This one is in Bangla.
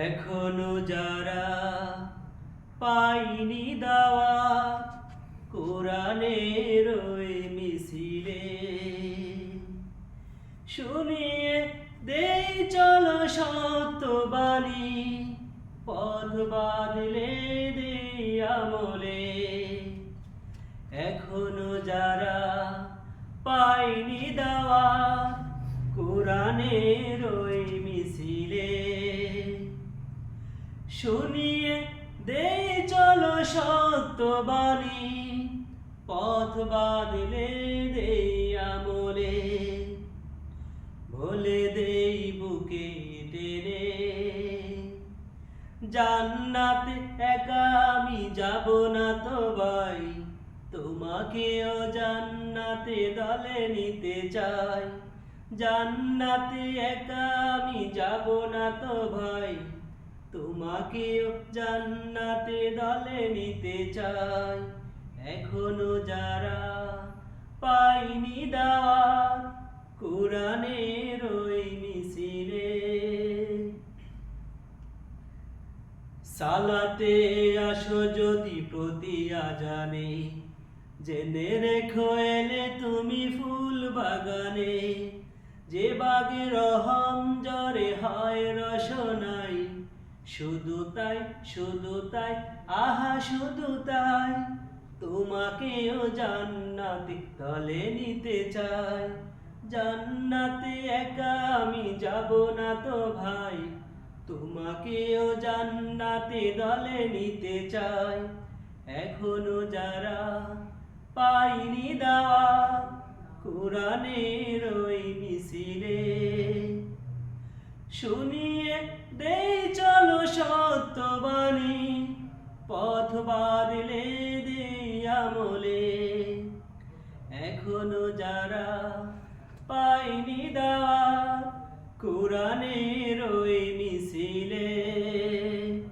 এখনও যারা পাইনি দাওয়া কোরআনের ওই মিছিলে। শুনিয়ে দেই চলো সত্যবাণী, পথ বাদলে দেই আমলে। এখনও যারা পাইনি দাওয়া কোরআনের ওই চলো সত্যবাণী পথ বাদলে দে আমলে। বলে দেই বুকে টেনে। জান্নাতে একা আমি যাব না তো ভাই, তোমাকেও জান্নাতে দলে নিতে চাই। জান্নাতে একা আমি যাব না তো ভাই তোমাকেও জান্নাতে দলে নিতে চাই। এখনও যারা পাইনি দাওয়া কোরআনের ওই মিছিলে। সালাতে আসো যদি প্রতি আজানে, জেনে রেখো এলে তুমি ফুল বাগানে। যে বাগে রহম জরে হয় রসনাই শুধু তাই শুধু তাই, আহা, শুধু তাই। তোমাকেও জান্নাতে তলে নিতে চাই। জান্নাতে একা আমি যাব না তো ভাই। তোমাকেও জান্নাতে দলে নিতে চাই। এখনও যারা পাইনি দাওয়া কোরআনের বাদলে দিয়ামলে এখনও যারা পাইনি দা কোরআনের